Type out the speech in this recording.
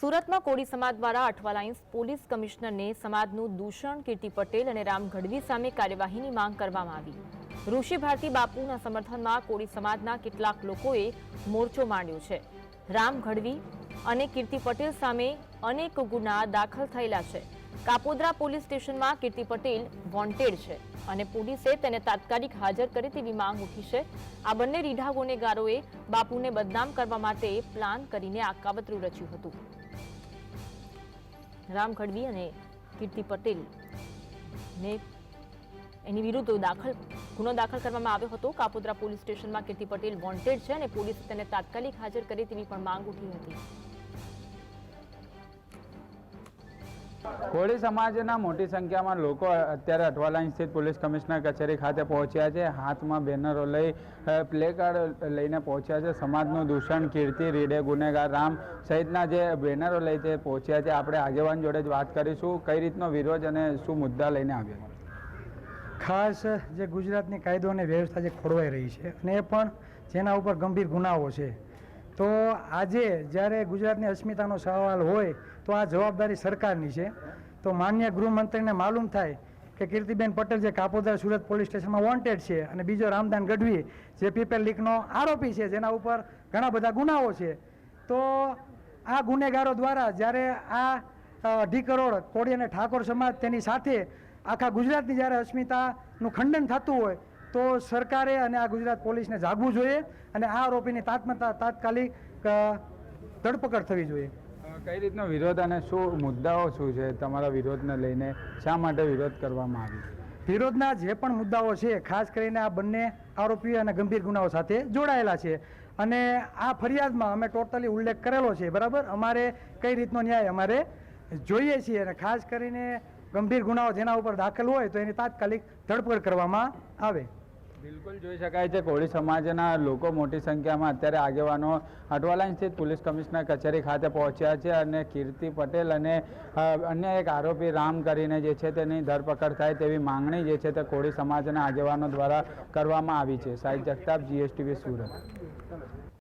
સુરતમાં કોળી સમાજ દ્વારા અઠવાલાઇન્સ પોલીસ કમિશનરને સમાજનું દૂષણ, કીર્તિ પટેલ અને રામ ગઢવી સામે કાર્યવાહીની માંગ કરવામાં આવી. ઋષિ ભારતી બાપુના સમર્થનમાં કોળી સમાજના કેટલાક લોકોએ મોરચો માંડ્યો છે. રામ ગઢવી અને કીર્તિ પટેલ સામે અનેક ગુના દાખલ થયેલા છે. કાપોદ્રા પોલીસ સ્ટેશનમાં કીર્તિ પટેલ વોન્ટેડ છે અને પોલીસે તેને તાત્કાલિક હાજર કરે તેવી માંગ ઉઠી છે. આ બંને રીઢા ગુનેગારોએ બાપુને બદનામ કરવા માટે પ્લાન કરીને આ કાવતરું રચ્યું હતું. રામ ખડવી અને કીર્તિ પટેલ ને એની વિરુદ્ધ દાખલ, ગુનો દાખલ કરવામાં આવ્યો હતો. કાપોદ્રા પોલીસ સ્ટેશનમાં કીર્તિ પટેલ વોન્ટેડ છે અને પોલીસે તેને તાત્કાલિક હાજર કરી તેવી પણ માંગ ઉઠી હતી. કોળી સમાજના મોટી સંખ્યામાં લોકો અત્યારે અઠવાલાઈન સ્થિત પોલીસ કમિશનર કચેરી ખાતે પહોંચ્યા છે. હાથમાં બેનરો લઈ પ્લે કાર્ડ લઈને પહોંચ્યા છે. સમાજનું દૂષણ, કીર્તિ, રીડે, ગુનેગાર, રામ સહિતના જે બેનરો લઈ તે પહોંચ્યા છે. આપણે આગેવાન જોડે જ વાત કરીશું. કઈ રીતનો વિરોધ અને શું મુદ્દા લઈને આવ્યા ખાસ જે ગુજરાતની કાયદો અને વ્યવસ્થા જે ખોરવાઈ રહી છે અને એ પણ જેના ઉપર ગંભીર ગુનાઓ છે. તો આજે જ્યારે ગુજરાતની અસ્મિતાનો સવાલ હોય, તો આ જવાબદારી સરકારની છે. તો માન્ય ગૃહમંત્રીને માલુમ થાય કે કીર્તિબેન પટેલ જે કાપોદરા સુરત પોલીસ સ્ટેશનમાં વોન્ટેડ છે અને બીજો રામદાન ગઢવી જે પીપેલ લીકનો આરોપી છે, જેના ઉપર ઘણા બધા ગુનાઓ છે. તો આ ગુનેગારો દ્વારા જ્યારે આ અઢી કરોડ કોળી અને ઠાકોર સમાજ તેની સાથે આખા ગુજરાતની જ્યારે અસ્મિતાનું ખંડન થતું હોય તો સરકારે અને આ ગુજરાત પોલીસને જાગવું જોઈએ અને આ આરોપીની તાત્મતા તાત્કાલિક ધરપકડ થવી જોઈએ. કઈ રીતનો વિરોધ અને શું મુદ્દાઓ શું છે? તમારા વિરોધને લઈને શા માટે વિરોધ કરવામાં આવી વિરોધના જે પણ મુદ્દાઓ છે ખાસ કરીને આ બંને આરોપીઓ અને ગંભીર ગુનાઓ સાથે જોડાયેલા છે. અને આ ફરિયાદમાં અમે ટોટલી ઉલ્લેખ કરેલો છે બરાબર? અમારે કઈ રીતનો ન્યાય અમારે જોઈએ છીએ અને ખાસ કરીને ગંભીર ગુનાઓ જેના ઉપર દાખલ હોય તો એની તાત્કાલિક ધરપકડ કરવામાં આવે. બિલકુલ જોઈ શકાય છે, કોળી સમાજના લોકો મોટી સંખ્યામાં અત્યારે આગેવાનો અટવાલાઈન સ્થિત પોલીસ કમિશનર કચેરી ખાતે પહોંચ્યા છે અને કીર્તિ પટેલ અને અન્ય એક આરોપી રામ કરીને જે છે તેની ધરપકડ થાય તેવી માંગણી જે છે તે કોળી સમાજના આગેવાનો દ્વારા કરવામાં આવી છે. સાહિબ જગતાપ, જીએસટીવી સુરત.